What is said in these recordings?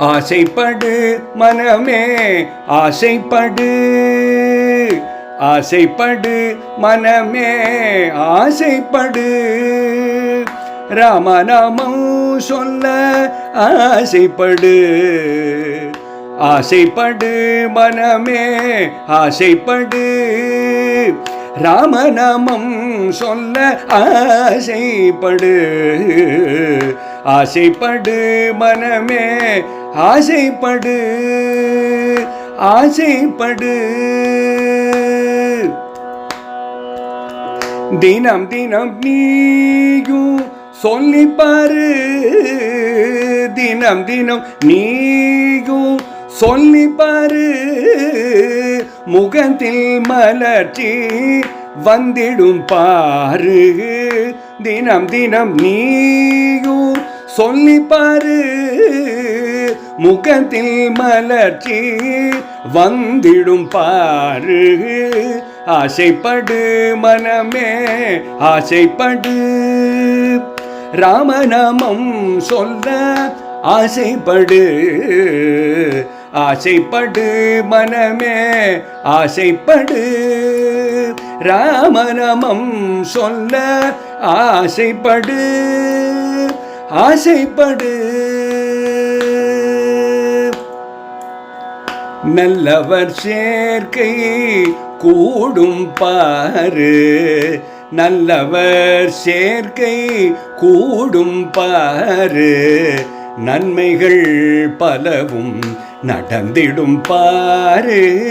ஆசைப்படு மனமே ஆசைப்படு. ஆசைப்படு மனமே ஆசைப்படு. ராமநாமம் சொல்ல ஆசைப்படு. ஆசைப்படு மனமே ஆசைப்படு. ராமநாமம் சொல்ல ஆசைப்படு. ஆசைப்படு மனமே ஆசைப்படு ஆசைப்படு. தினம் தினம் நீயும் சொல்லிப்பாரு தினம் தினம் நீயும் சொல்லிப்பாரு. முகத்தில் மலர்ச்சி வந்திடும் பாரு தினம் தினம் நீயும் சொல்லி பாரு முகத்தில் மலர்ச்சி வந்திடும் பாரு. ஆசைப்படு மனமே ஆசைப்படு. ராமநாமம் சொல்ல ஆசைப்படு. ஆசைப்படு மனமே ஆசைப்படு. ராமநாமம் சொல்ல ஆசைப்படு. ஆசைப்படு. நல்லவர் சேர்க்கை கூடும் பாரு. நல்லவர் சேர்க்கை கூடும் பாரு. நன்மைகள் பலவும் நடந்திடும் பாரு.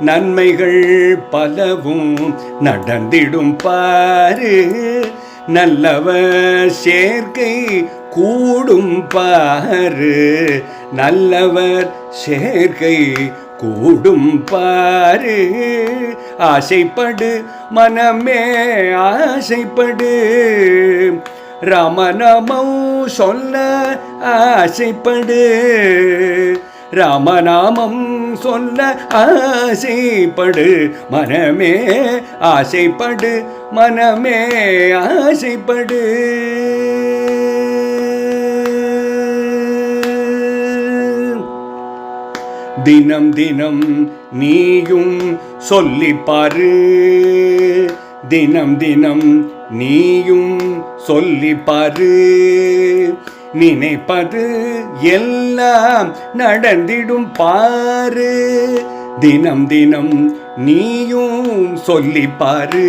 நன்மைகள் பலவும் நடந்திடும் பாரு. நல்லவர் சேர்க்கை கூடும் பாரு. நல்லவர் சேர்க்கை கூடும் பாரு. ஆசைப்படு மனமே ஆசைப்படு. ராமநாமம் சொல்ல ஆசைப்படு. ராமநாமம் சொல்ல ஆசைப்படு. மனமே ஆசைப்படு. மனமே ஆசைப்படு. தினம் தினம் நீயும் சொல்லிப்பாரு தினம் தினம் நீயும் சொல்லிப்பாரு நினைப்பது எல்லாம் நடந்திடும் பாரு. தினம் தினம் நீயும் சொல்லிப்பாரு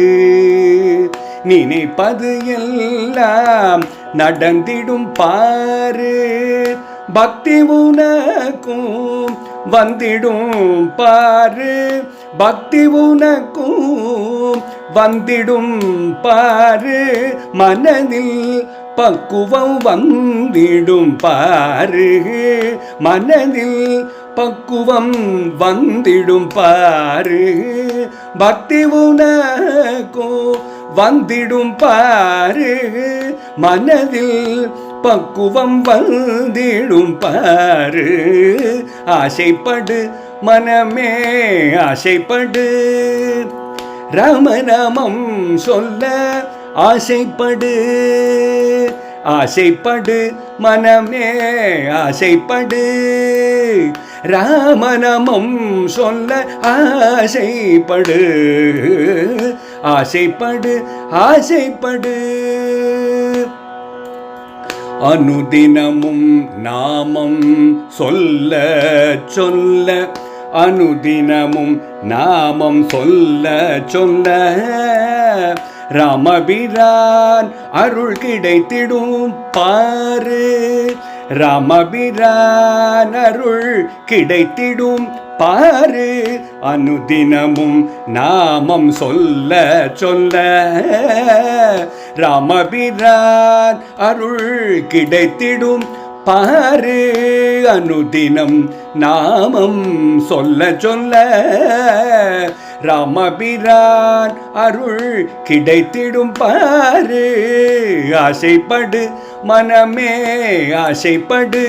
நினைப்பது எல்லாம் நடந்திடும் பாரு. பக்தி உனக்கும் வந்திடும் பாரு. பக்தி உனக்கும் வந்திடும் பாரு. மனதில் பக்குவம் வந்திடும் பாரு. மனதில் பக்குவம் வந்திடும் பாரு. பக்தி உனக்கும் வந்திடும் பாரு. மனதில் பக்குவம் வந்திடும் பாரு. ஆசைப்படு மனமே ஆசைப்படு. ராமநாமம் சொல்ல ஆசைப்படு ஆசைப்படு மனமே ஆசைப்படு. ராமநமம் சொல்ல ஆசைப்படு ஆசைப்படு ஆசைப்படு. அனுதினமும் நாமம் சொல்ல சொல்ல. அனுதினமும் நாமம் சொல்ல சொல்ல. ராமபிரான் அருள் கிடைத்திடும் பாரு. ராமபிரான் அருள் கிடைத்திடும் பாரு. அனுதினமும் நாமம் சொல்ல சொல்ல. ராமபிரான் அருள் கிடைத்திடும் பாரு. அனுதினம் நாமம் சொல்ல சொல்ல. ராமபிரான் அருள் கிடைத்திடும் பாரு. ஆசைப்படு மனமே ஆசைப்படு.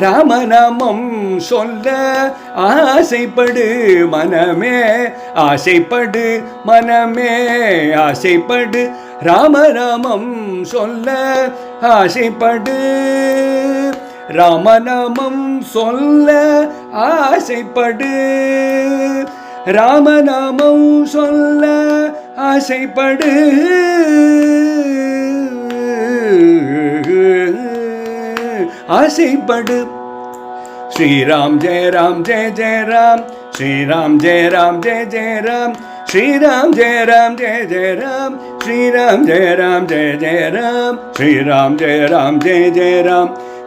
ராமநாமம் சொல்ல ஆசைப்படு மனமே ஆசைப்படு மனமே ஆசைப்படு. ராமநாமம் சொல்ல ஆசைப்படு. ராமநாமம் சொல்ல ஆசைப்படு. ராமநாமம் சொல்ல ஆசைப்படு. ஆசைப்படு. ஸ்ரீராம் ஜெய ராம் ஜெய ஜெய ராம். ஸ்ரீராம் ஜெய ராம் ஜெய ஜெய ராம். ஸ்ரீராம் ஜெய ராம் ஜெய ஜெய ராம். ஸ்ரீராம் ஜெய ராம் ஜெய ஜெய ராம். ஸ்ரீராம் ஜெய ராம் ஜெய ஜெய ராம்.